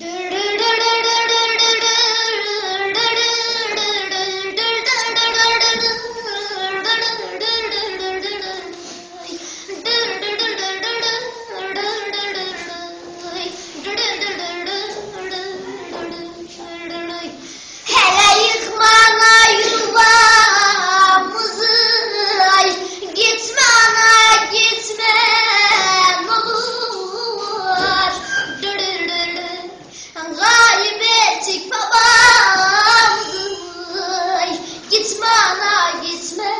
Hele gitme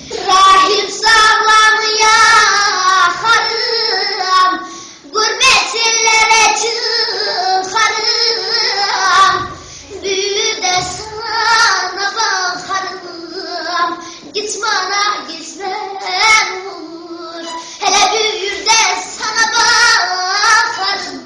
Rahim sağlamaya harım, gurbet ellere çıkarım. Büyü de sana bakarım, git bana olur. Hele büyür de sana bakarım,